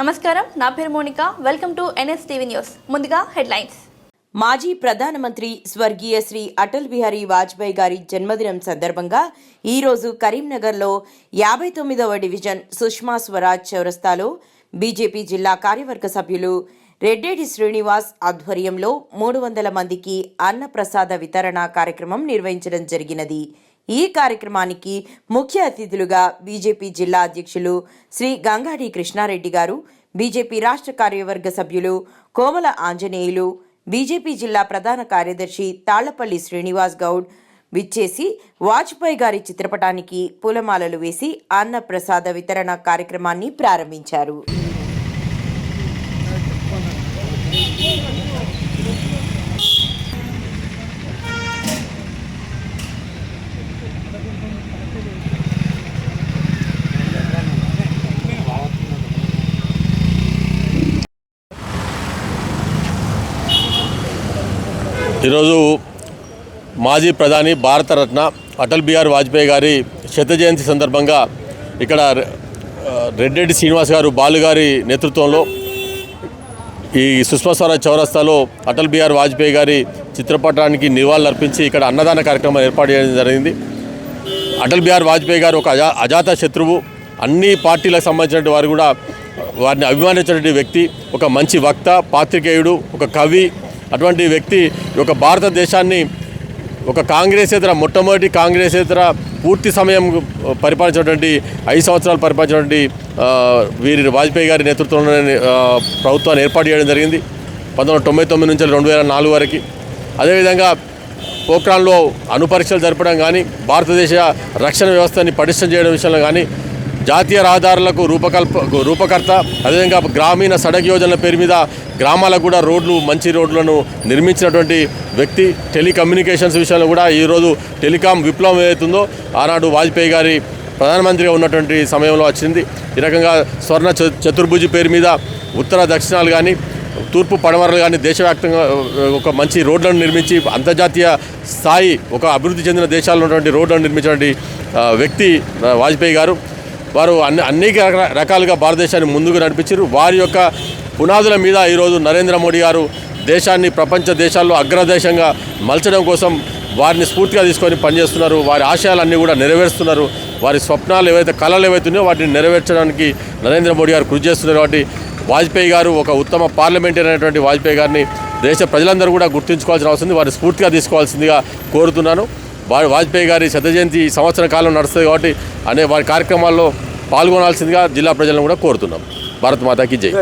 నమస్కారం నా పేరు Monika. Welcome to NS TV news. ముందుగా హెడ్లైన్స్. మాజీ ప్రధానమంత్రి స్వర్గీయ శ్రీ అటల్ బిహారీ వాజ్పేయి గారి జన్మదినం సందర్భంగా ఈరోజు కరీంనగర్లో యాభై తొమ్మిదవ డివిజన్ సుష్మా స్వరాజ్ చౌరస్తాలో బీజేపీ జిల్లా కార్యవర్గ సభ్యులు రెడ్డేడి శ్రీనివాస్ ఆధ్వర్యంలో మూడు వందల మందికి అన్నప్రసాద వితరణ కార్యక్రమం నిర్వహించడం జరిగినది. ఈ కార్యక్రమానికి ముఖ్య అతిథులుగా బీజేపీ జిల్లా అధ్యక్షులు శ్రీ గంగాడి కృష్ణారెడ్డి గారు బీజేపీ రాష్ట్ర కార్యవర్గ సభ్యులు కోమల ఆంజనేయులు బీజేపీ జిల్లా ప్రధాన కార్యదర్శి తాళ్ళపల్లి శ్రీనివాస్ గౌడ్ విచ్చేసి వాజ్పేయి గారి చిత్రపటానికి పూలమాలలు వేసి అన్నప్రసాద వితరణ కార్యక్రమాన్ని ప్రారంభించారు. ఈరోజు మాజీ ప్రధాని భారతరత్న అటల్ బిహారీ వాజ్పేయి గారి శత జయంతి సందర్భంగా ఇక్కడ రెడ్డెడ్డి శ్రీనివాస్ గారు బాలు గారి నేతృత్వంలో ఈ సుష్మా స్వరాజ్ చౌరస్తాలో అటల్ బిహారీ వాజ్పేయి గారి చిత్రపటానికి నివాళులర్పించి ఇక్కడ అన్నదాన కార్యక్రమం ఏర్పాటు చేయడం జరిగింది. అటల్ బిహారీ వాజ్పేయి గారు ఒక అజా అజాత శత్రువు. అన్ని పార్టీలకు సంబంధించినటువంటి వారు కూడా వారిని అభిమానించినటువంటి వ్యక్తి ఒక మంచి వక్త పాత్రికేయుడు ఒక కవి అటువంటి వ్యక్తి ఒక భారతదేశాన్ని ఒక కాంగ్రెసేతర మొట్టమొదటి కాంగ్రెసేతర పూర్తి సమయం పరిపాలించినటువంటి ఐదు సంవత్సరాలు పరిపాలించినటువంటి వీరి వాజ్పేయి గారి నేతృత్వంలోని ప్రభుత్వాన్ని ఏర్పాటు చేయడం జరిగింది. పంతొమ్మిది వందల తొంభై తొమ్మిది నుంచి రెండు వేల నాలుగు వరకు. అదేవిధంగా పోఖ్రాన్లో అణుపరీక్షలు జరపడం కానీ భారతదేశ రక్షణ వ్యవస్థని పటిష్టం చేయడం విషయంలో కానీ జాతీయ రహదారులకు రూపకల్ప రూపకర్త అదేవిధంగా గ్రామీణ సడక్ యోజనల పేరు మీద గ్రామాలకు కూడా రోడ్లు మంచి రోడ్లను నిర్మించినటువంటి వ్యక్తి టెలికమ్యూనికేషన్స్ విషయంలో కూడా ఈరోజు టెలికాం విప్లవం ఏదైతుందో ఆనాడు వాజ్పేయి గారి ప్రధానమంత్రిగా ఉన్నటువంటి సమయంలో వచ్చింది. ఈ రకంగా స్వర్ణ చ- చతుర్భుజి పేరు మీద ఉత్తర దక్షిణాలు కానీ తూర్పు పడమరలు కానీ దేశవ్యాప్తంగా ఒక మంచి రోడ్లను నిర్మించి అంతర్జాతీయ స్థాయి ఒక అభివృద్ధి చెందిన దేశాల్లో ఉన్నటువంటి రోడ్లను నిర్మించినటువంటి వ్యక్తి వాజ్పేయి గారు. వారు అన్ని అనేక రక- రకాలుగా భారతదేశాన్ని ముందుకు నడిపించారు. వారి యొక్క పునాదుల మీద ఈరోజు నరేంద్ర మోడీ గారు దేశాన్ని ప్రపంచ దేశాల్లో అగ్రదేశంగా మలచడం కోసం వారిని స్ఫూర్తిగా తీసుకొని పనిచేస్తున్నారు. వారి ఆశయాలన్నీ కూడా నెరవేరుస్తున్నారు. వారి స్వప్నాలు ఏవైతే కళలు ఏవైతే ఉన్నాయో వాటిని నెరవేర్చడానికి నరేంద్ర మోడీ గారు కృషి చేస్తున్నారు కాబట్టి వాజ్పేయి గారు ఒక ఉత్తమ పార్లమెంటరీ అయినటువంటి వాజ్పేయి గారిని దేశ ప్రజలందరూ కూడా గుర్తుంచుకోవాల్సిన అవసరం ఉంది. వారిని స్ఫూర్తిగా తీసుకోవాల్సిందిగా కోరుతున్నాను. వాజ్పేయి గారి శత జయంతి ఈ సంవత్సర కాలం నడుస్తుంది కాబట్టి అనే వారి కార్యక్రమాల్లో పాల్గొనాల్సిందిగా జిల్లా ప్రజలను కూడా కోరుతున్నాం. భారత్ మాతాకి జై.